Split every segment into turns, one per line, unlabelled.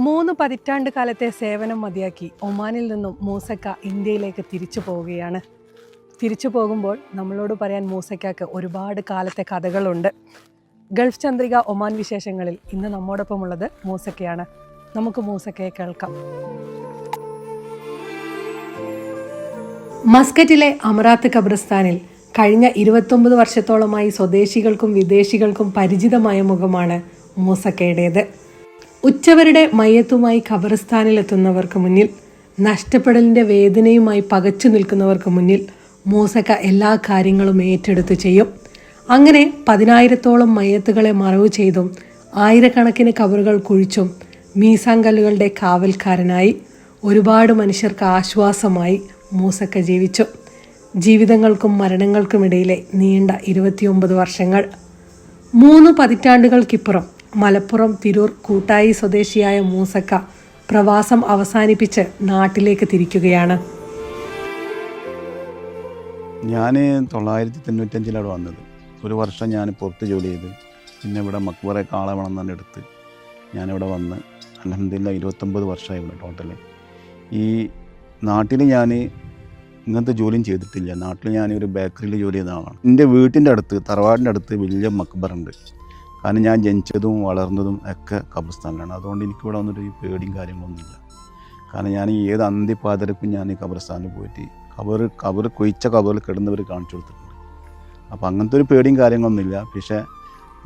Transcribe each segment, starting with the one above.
മൂന്ന് പതിറ്റാണ്ട് കാലത്തെ സേവനം മതിയാക്കി ഒമാനിൽ നിന്നും മൂസക്ക ഇന്ത്യയിലേക്ക് തിരിച്ചു പോവുകയാണ്. തിരിച്ചു പോകുമ്പോൾ നമ്മളോട് പറയാൻ മൂസയ്ക്കാക്ക് ഒരുപാട് കാലത്തെ കഥകളുണ്ട്. ഗൾഫ് ചന്ദ്രിക ഒമാൻ വിശേഷങ്ങളിൽ ഇന്ന് നമ്മോടൊപ്പമുള്ളത് മൂസക്കയാണ്. നമുക്ക് മൂസക്കയെ കേൾക്കാം. മസ്കറ്റിലെ അമറാത്ത് ഖബർസ്ഥാനിൽ കഴിഞ്ഞ ഇരുപത്തൊമ്പത് വർഷത്തോളമായി സ്വദേശികൾക്കും വിദേശികൾക്കും പരിചിതമായ മുഖമാണ് മൂസക്കയുടേത്. ഉച്ചവരുടെ മയ്യത്തുമായി ഖബർസ്ഥാനിലെത്തുന്നവർക്ക് മുന്നിൽ നഷ്ടപ്പെടലിന്റെ വേദനയുമായി പകച്ചു നിൽക്കുന്നവർക്ക് മുന്നിൽ മൂസക്ക എല്ലാ കാര്യങ്ങളും ഏറ്റെടുത്ത് ചെയ്യും. അങ്ങനെ പതിനായിരത്തോളം മയ്യത്തുകളെ മറവ് ചെയ്തും ആയിരക്കണക്കിന് കബറുകൾ കുഴിച്ചും മീസാങ്കല്ലുകളുടെ കാവൽക്കാരനായി ഒരുപാട് മനുഷ്യർക്ക് ആശ്വാസമായി മൂസക്ക ജീവിച്ചു. ജീവിതങ്ങൾക്കും മരണങ്ങൾക്കുമിടയിലെ നീണ്ട ഇരുപത്തിയൊമ്പത് വർഷങ്ങൾ. മൂന്ന് പതിറ്റാണ്ടുകൾക്കിപ്പുറം മലപ്പുറം തിരൂർ കൂട്ടായി സ്വദേശിയായ മൂസക്ക പ്രവാസം അവസാനിപ്പിച്ച് നാട്ടിലേക്ക് തിരിക്കുകയാണ്.
ഞാൻ തൊള്ളായിരത്തി തൊണ്ണൂറ്റഞ്ചിലാണ് വന്നത്. ഒരു വർഷം ഞാൻ പുറത്ത് ജോലി ചെയ്ത് പിന്നെ ഇവിടെ മക്ബറെ കാളവണം തന്നെ എടുത്ത് ഞാനിവിടെ വന്ന് അലഹമില്ല ഇരുപത്തൊമ്പത് വർഷമായി ഇവിടെ ടോട്ടൽ. ഈ നാട്ടിൽ ഞാൻ ഇങ്ങനത്തെ ജോലിയും ചെയ്തിട്ടില്ല. നാട്ടിൽ ഞാൻ ഒരു ബേക്കറിയിൽ ജോലി ചെയ്ത ആളാണ്. എന്റെ വീട്ടിന്റെ അടുത്ത് തറവാടിന്റെ അടുത്ത് വലിയ മക്ബറുണ്ട്. കാരണം ഞാൻ ജനിച്ചതും വളർന്നതും ഒക്കെ ഖബർസ്ഥാനിലാണ്. അതുകൊണ്ട് എനിക്കിവിടെ വന്നിട്ട് ഈ പേടിയും കാര്യങ്ങളൊന്നുമില്ല. കാരണം ഞാൻ ഏത് അന്ത്യപാതരക്കും ഞാൻ ഈ ഖബർസ്ഥാനിൽ പോയിട്ട് കബർ കബർ കൊയിച്ച കബറിൽ കിടന്നവർ കാണിച്ചു കൊടുത്തിട്ടുണ്ട്. അപ്പോൾ അങ്ങനത്തെ ഒരു പേടിയും കാര്യങ്ങളൊന്നുമില്ല. പക്ഷേ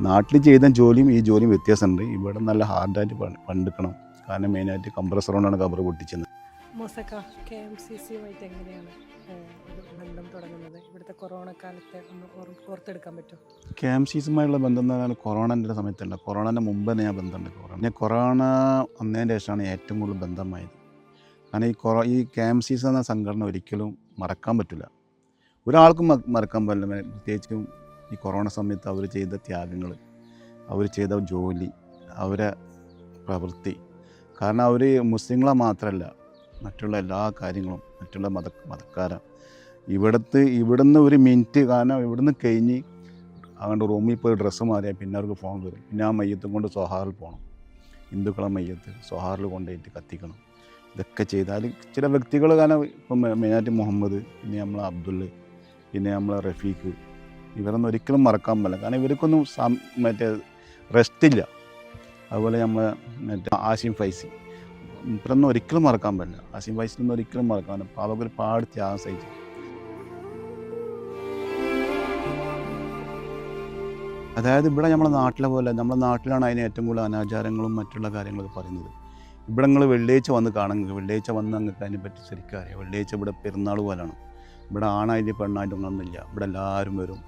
നാട്ടിൽ ചെയ്ത ജോലിയും ഈ ജോലിയും വ്യത്യാസമുണ്ട്. ഇവിടെ നല്ല ഹാർഡായിട്ട് പണി പണ്ടെടുക്കണം. കാരണം മെയിനായിട്ട് കംപ്രസർ കൊണ്ടാണ് കബർ പൊട്ടിച്ചത്.
മൂസക്ക കെ എം സി സിയുമായിട്ട് എങ്ങനെയാണ് ബന്ധം തുടങ്ങുന്നത്? ഇവിടുത്തെ കൊറോണ കാലത്തെ ഒന്ന് ഓർത്തെടുക്കാൻ പറ്റുമോ
കെ എം സി സിയുമായുള്ള ബന്ധം എന്ന് പറഞ്ഞാൽ കൊറോണന്റെ സമയത്തല്ല. കൊറോണന്റെ മുമ്പ് തന്നെ ഞാൻ ബന്ധമുണ്ട് കൊറോണ. ഞാൻ കൊറോണ വന്നതിന് ശേഷമാണ് ഏറ്റവും കൂടുതൽ ബന്ധമായത്. കാരണം ഈ കൊറോ ഈ കെ എം സി സി എന്ന സംഘടന ഒരിക്കലും മറക്കാൻ പറ്റില്ല. ഒരാൾക്കും മറക്കാൻ പറ്റില്ല. പ്രത്യേകിച്ചും ഈ കൊറോണ സമയത്ത് അവർ ചെയ്ത ത്യാഗങ്ങൾ അവർ ചെയ്ത ജോലി അവരെ പ്രവൃത്തി. കാരണം അവർ മുസ്ലിങ്ങളെ മാത്രമല്ല മറ്റുള്ള എല്ലാ കാര്യങ്ങളും മറ്റുള്ള മത മതക്കാരാണ് ഇവിടുത്തെ ഇവിടുന്ന് ഒരു മിനിറ്റ് കാരണം ഇവിടുന്ന് കഴിഞ്ഞ് അങ്ങോട്ട് റൂമിൽ പോയി ഡ്രസ്സ് മാറിയാൽ പിന്നെ അവർക്ക് ഫോൺ വരും. പിന്നെ ആ മയ്യത്തും കൊണ്ട് സൊഹാറിൽ പോകണം ഹിന്ദുക്കളെ മയ്യത്ത് സൊഹാറിൽ കൊണ്ടുപോയിട്ട് കത്തിക്കണം. ഇതൊക്കെ ചെയ്താൽ ചില വ്യക്തികൾ കാരണം ഇപ്പം മെയിനായിട്ട് മുഹമ്മദ് പിന്നെ നമ്മളെ അബ്ദുള്ള പിന്നെ നമ്മളെ റഫീഖ് ഇവരൊന്നും ഒരിക്കലും മറക്കാൻ പറ്റില്ല കാരണം ഇവർക്കൊന്നും മറ്റേ റെസ്റ്റ് ഇല്ല. അതുപോലെ നമ്മളെ മറ്റേ ആശിം ഫൈസി. ഇവരൊന്നും ഒരിക്കലും മറക്കാൻ പറ്റില്ല. അസീം വൈസിനൊന്നും ഒരിക്കലും മറക്കാൻ പറ്റില്ല. അവർക്ക് ഒരുപാട് ത്യാഗം സഹിച്ചു. അതായത് ഇവിടെ നമ്മളെ നാട്ടിലെ പോലെ നമ്മുടെ നാട്ടിലാണ് അതിന് ഏറ്റവും കൂടുതൽ അനാചാരങ്ങളും മറ്റുള്ള കാര്യങ്ങളൊക്കെ പറയുന്നത്. ഇവിടെ നിങ്ങൾ വെള്ളിയാഴ്ച വന്ന് കാണുക വെള്ളിയാഴ്ച വന്ന് നിങ്ങൾക്ക് അതിനെപ്പറ്റി ശരിക്കും അറിയാം. വെള്ളിയാഴ്ച ഇവിടെ പെരുന്നാൾ പോലാണ് ഇവിടെ ആണായിട്ട് പെണ്ണായിട്ട് ഒന്നൊന്നുമില്ല ഇവിടെ എല്ലാവരും വരും.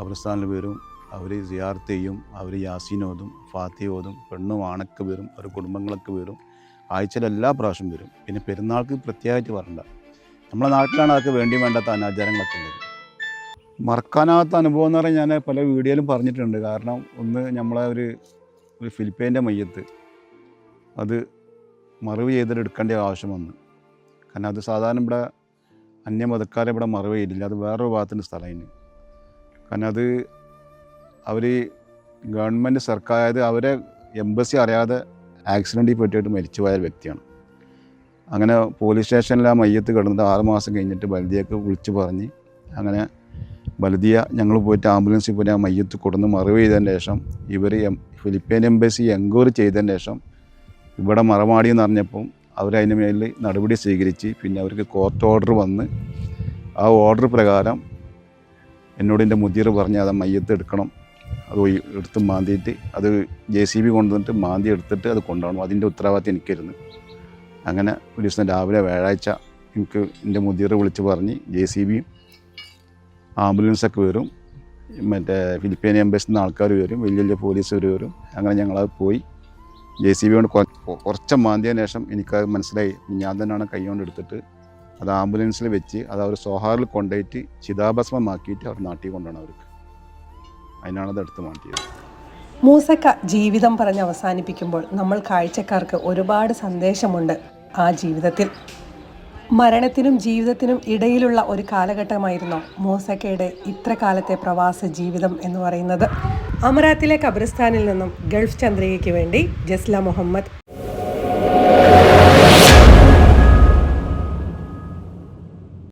ഖബർസ്ഥാനിൽ വരും. അവർ സിയാർത്ത് ചെയ്യും. അവർ യാസീൻ ഓതും ഫാത്തി പെണ്ണും ആണൊക്കെ വരും. അവർ കുടുംബങ്ങളൊക്കെ വരും. ആഴ്ചയിൽ എല്ലാ പ്രാവശ്യം വരും. പിന്നെ പെരുന്നാൾക്ക് പ്രത്യേകിച്ച് പറയണ്ട നമ്മളെ നാട്ടിലാണ് അതൊക്കെ വേണ്ടി വേണ്ടാത്ത അനാചാരങ്ങളൊക്കെ ഉള്ളത്. മറക്കാനാകാത്ത അനുഭവം എന്ന് പറഞ്ഞാൽ ഞാൻ പല വീഡിയോയിലും പറഞ്ഞിട്ടുണ്ട്. കാരണം ഒന്ന് നമ്മളെ ഒരു ഒരു ഫിലിപ്പൈന്റെ മയ്യത്ത് അത് മറവ് ചെയ്തിട്ട് എടുക്കേണ്ട ആവശ്യം വന്നു. കാരണം അത് സാധാരണ ഇവിടെ അന്യമതക്കാരെ ഇവിടെ മറവ് ചെയ്തില്ല. അത് വേറൊരു ഭാഗത്തിന്റെ സ്ഥലമായിരുന്നു കാരണം അത് അവർ ഗവൺമെന്റ് സർക്കാർ അതായത് അവരെ എംബസി അറിയാതെ ആക്സിഡന്റിൽ പറ്റിയിട്ട് മരിച്ചുപോയ വ്യക്തിയാണ്. അങ്ങനെ പോലീസ് സ്റ്റേഷനിൽ ആ മയ്യത്ത് കിടന്നിട്ട് ആറ് മാസം കഴിഞ്ഞിട്ട് ബൽദിയക്ക് വിളിച്ച് പറഞ്ഞ് അങ്ങനെ ബൽദിയ ഞങ്ങൾ പോയിട്ട് ആംബുലൻസിൽ പോയിട്ട് ആ മയ്യത്ത് കൊടുന്ന് മറവ് ചെയ്തതിന് ശേഷം ഇവർ എം ഫിലിപ്പീൻ എംബസി എൻക്വയറി ചെയ്തതിന് ശേഷം ഇവിടെ മറമാടി എന്ന് പറഞ്ഞപ്പം അവരതിന് മേലിൽ നടപടി സ്വീകരിച്ച് പിന്നെ അവർക്ക് കോർട്ട് ഓർഡർ വന്ന് ആ ഓർഡർ പ്രകാരം എന്നോട് എന്റെ മുതിർ പറഞ്ഞ് അത് മയ്യത്ത് എടുക്കണം. അത് എടുത്ത് മാന്തിയിട്ട് അത് ജെ സി ബി കൊണ്ടുവന്നിട്ട് മാന്തി എടുത്തിട്ട് അത് കൊണ്ടുപോകണം അതിന്റെ ഉത്തരവാദിത്തം എനിക്കായിരുന്നു. അങ്ങനെ ഒരു ദിവസം രാവിലെ വ്യാഴാഴ്ച എനിക്ക് എന്റെ മുതിർ വിളിച്ച് പറഞ്ഞ് ജെ സി ബിയും ആംബുലൻസൊക്കെ വരും. മറ്റേ ഫിലിപ്പീൻ എംബസിൽ നിന്ന് ആൾക്കാർ വരും വലിയ വലിയ പോലീസ് വരും. അങ്ങനെ ഞങ്ങളത് പോയി. ജെ സി ബി കൊണ്ട് കുറച്ച് മാന്തിയതിന് ശേഷം എനിക്കത് മനസ്സിലായി. ഞാൻ തന്നെയാണ് കൈ കൊണ്ട് എടുത്തിട്ട് അത് ആംബുലൻസിൽ വെച്ച് അത് അവർ സോഹാറിൽ കൊണ്ടുപോയിട്ട് ചിതാഭസ്മമാക്കിയിട്ട് അവർ നാട്ടിൽ കൊണ്ടുപോകണം അവർക്ക്. അതിനാണ് അത് എടുത്ത് മാറ്റിയത്.
മൂസക്ക ജീവിതം പറഞ്ഞ് അവസാനിപ്പിക്കുമ്പോൾ നമ്മൾ കാഴ്ചക്കാർക്ക് ഒരുപാട് സന്ദേശമുണ്ട് ആ ജീവിതത്തിൽ. മരണത്തിനും ജീവിതത്തിനും ഇടയിലുള്ള ഒരു കാലഘട്ടമായിരുന്നു മൂസക്കയുടെ ഇത്ര കാലത്തെ പ്രവാസ ജീവിതം എന്ന് പറയുന്നത്. അമരാത്തിലെ ഖബറിസ്ഥാനിൽ നിന്നും ഗൾഫ് ചന്ദ്രികയ്ക്ക് വേണ്ടി ജസ്ല മുഹമ്മദ്